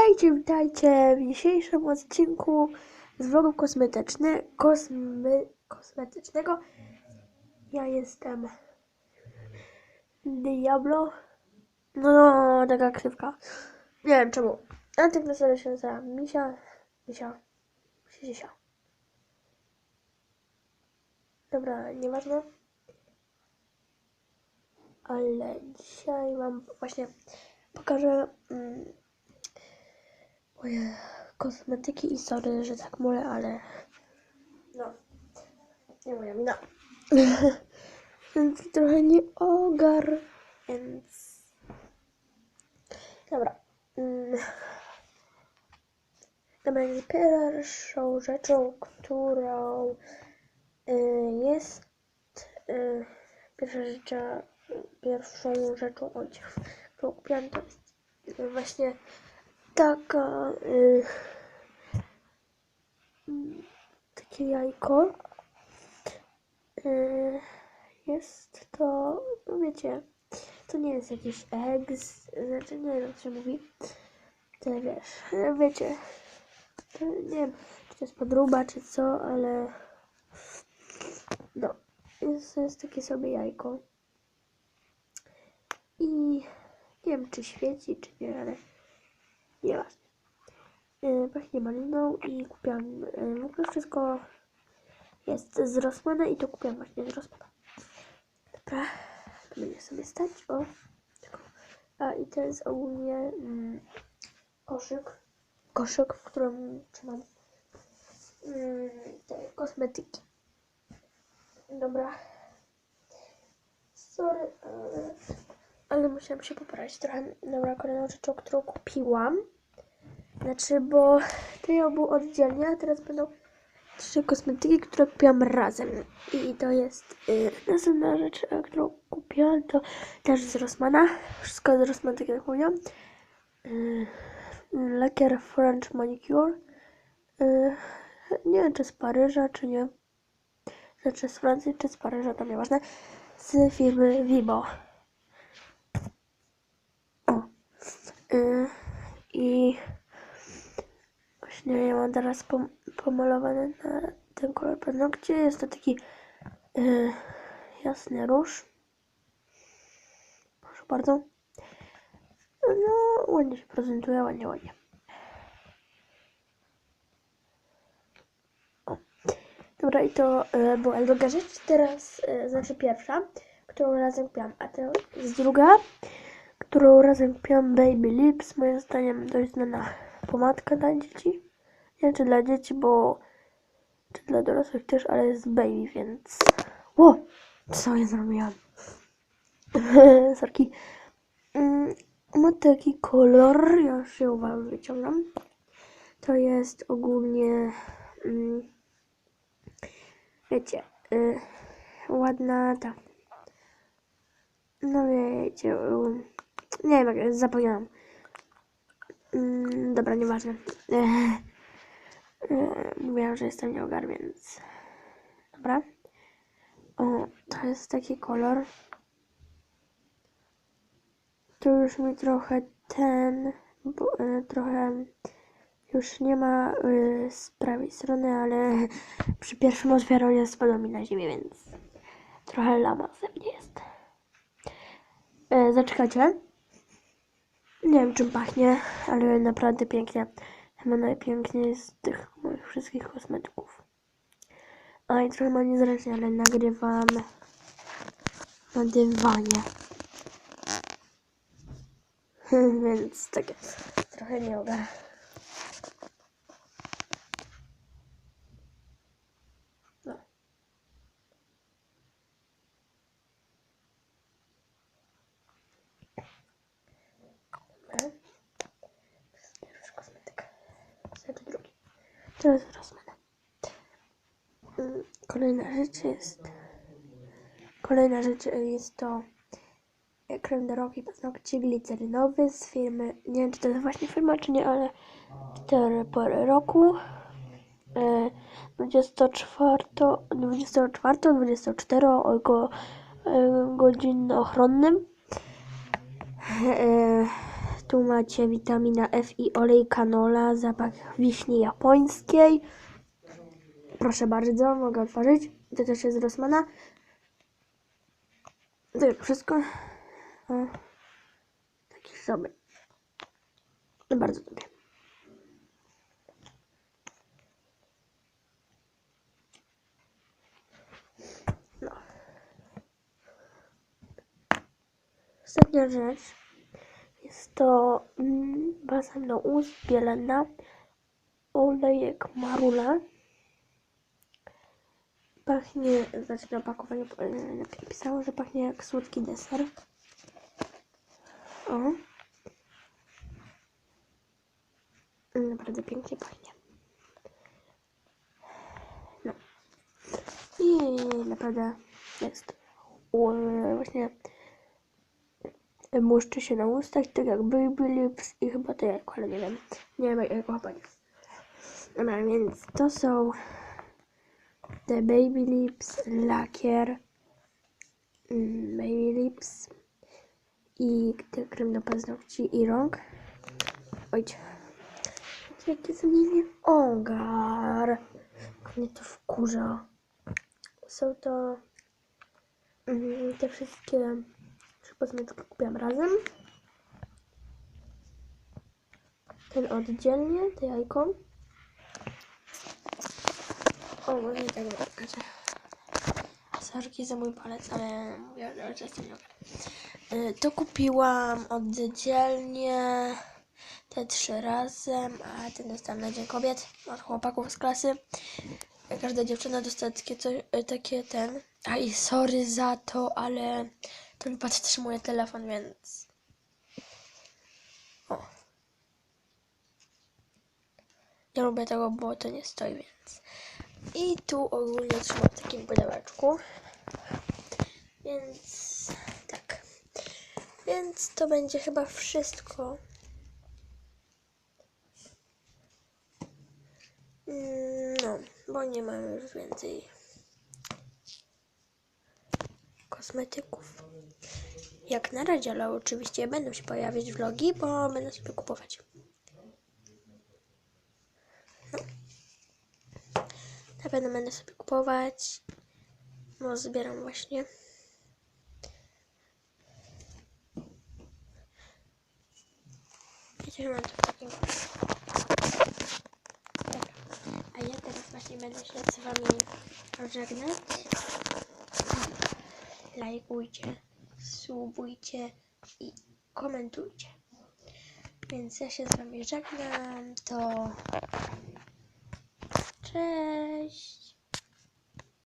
Witajcie, witajcie w dzisiejszym odcinku z vlogu kosmetyczny, kosmy, kosmetycznego. Ja jestem Diablo. No, no, taka ksywka. Nie wiem czemu. A tak na serio się nazywa Misia. Misia. Misia. Dobra, nieważne. Ale dzisiaj wam właśnie pokażę mm, moje kosmetyki i sorry, że tak mówię, ale no, nie moja wina. więc trochę nie ogar, więc dobra. Mm. Dobra, pierwszą rzeczą, którą y, jest y, pierwsza rzecz, pierwszą rzeczą, którą kupiłam, to jest y, właśnie taka y, takie jajko. Y, jest to, no wiecie, to nie jest jakiś eggs, znaczy nie wiem, co się mówi. To wiesz, no wiecie, to nie wiem, czy to jest podróba, czy co, ale no, jest, jest takie sobie jajko. I nie wiem, czy świeci, czy nie, ale nieważne. Yy, pachnie maliną i kupiłam yy, w ogóle wszystko jest z i to kupiłam właśnie z Rossmana. Dobra, to będzie sobie stać, o. A i to jest ogólnie mm, koszyk, koszyk, w którym trzymam mm, te kosmetyki. Dobra. Sorry, ale, ale musiałam się poprawić trochę. Dobra, kolejną rzeczą, którą kupiłam. Znaczy, bo ja był oddzielnie, a teraz będą trzy kosmetyki, które kupiłam razem. I to jest yy, następna rzecz, e, którą kupiłam, to też z Rossmana. Wszystko z Rossmana, tak jak mówiłam. Yy, French Manicure. Yy, nie wiem, czy z Paryża, czy nie. Znaczy z Francji, czy z Paryża, to nieważne. Z firmy Vibo. O. Yy, I właśnie ja mam teraz pom pomalowane na ten kolor paznokcie. Jest to taki yy, jasny róż. Proszę bardzo. No, ładnie się prezentuje, ładnie, ładnie. O. Dobra, i to y, była druga rzecz. Teraz, y, znaczy pierwsza, którą razem kupiłam, a to jest druga, którą razem kupiłam Baby Lips. Moim zdaniem dość znana pomadka dla dzieci. Nie wiem, czy dla dzieci, bo czy dla dorosłych też, ale jest baby, więc... Ło! Co ja zrobiłam? Sorki. Mm, Ma taki kolor, ja już ją wam wyciągam. To jest ogólnie... Mm, wiecie, y, ładna ta. No wiecie, y, nie wiem, zapomniałam. Mm, dobra, nieważne. Mówiłam, że jestem nieogar, więc... Dobra. O, to jest taki kolor. Tu już mi trochę ten... Bo, e, trochę już nie ma e, z prawej strony, ale przy pierwszym otwieraniu spadło mi na ziemię, więc trochę lama ze mnie jest. E, zaczekajcie. Nie wiem czym pachnie, ale naprawdę pięknie. Chyba najpiękniej z tych moich wszystkich kosmetyków. A i trochę ma niezręcznie, ale nagrywam na dywanie. Więc takie trochę nie ogarnę. No. Dobra. Pierwszy kosmetyk. Znaczy drugi. Teraz rozmana. Mm, Kolejna rzecz jest. Kolejna rzecz jest to e, krem do rąk i paznokci glicerynowy z firmy. Nie wiem, czy to jest właśnie firma, czy nie, ale 4 pory roku. E, 24, 24, 24 go, e, godzinnochronnym. Tu macie witamina F i olej canola, zapach wiśni japońskiej. Proszę bardzo, mogę otworzyć. To też jest z Rossmana. To już wszystko. O, taki sobie. Bardzo dobry. No. Ostatnia rzecz jest to mm, balsam do ust bielena olejek marula. Pachnie, znaczy na opakowaniu e, napisało, że pachnie jak słodki deser. O. Naprawdę pięknie pachnie. No. I naprawdę jest właśnie błyszczy się na ustach, tak jak Baby Lips i chyba to jajko, ale nie wiem. Nie wiem jakiego chyba nie. Dobra, więc to są te Baby Lips, lakier, mm, Baby Lips i krem do paznokci i rąk. Ojcie. Jakie zamienię ogar. Jak mnie to wkurza. Są to mm, te wszystkie trzy kosmetyki kupiłam razem. Ten oddzielnie, to jajko. O, może tak wam pokażę. Sorki za mój palec, ale mówię, że czasem nie. Y, To kupiłam oddzielnie te trzy razem, a ten dostałam na Dzień Kobiet od chłopaków z klasy. Każda dziewczyna dostała takie, coś, y, takie ten. A i sorry za to, ale to mi podtrzymuje telefon, więc. O. Nie lubię tego, bo to nie stoi, więc. I tu ogólnie trzymam w takim pudełeczku. Więc tak. Więc to będzie chyba wszystko. Mm, No, bo nie mamy już więcej kosmetyków. Jak na razie, ale oczywiście będą się pojawiać vlogi, bo będę sobie kupować. No. Na pewno będę sobie kupować. No, zbieram właśnie. Wiecie, mam takim... Dobra. A ja teraz właśnie będę się z wami żegnać. Lajkujcie, subujcie i komentujcie. Więc ja się z wami żegnam. To cześć.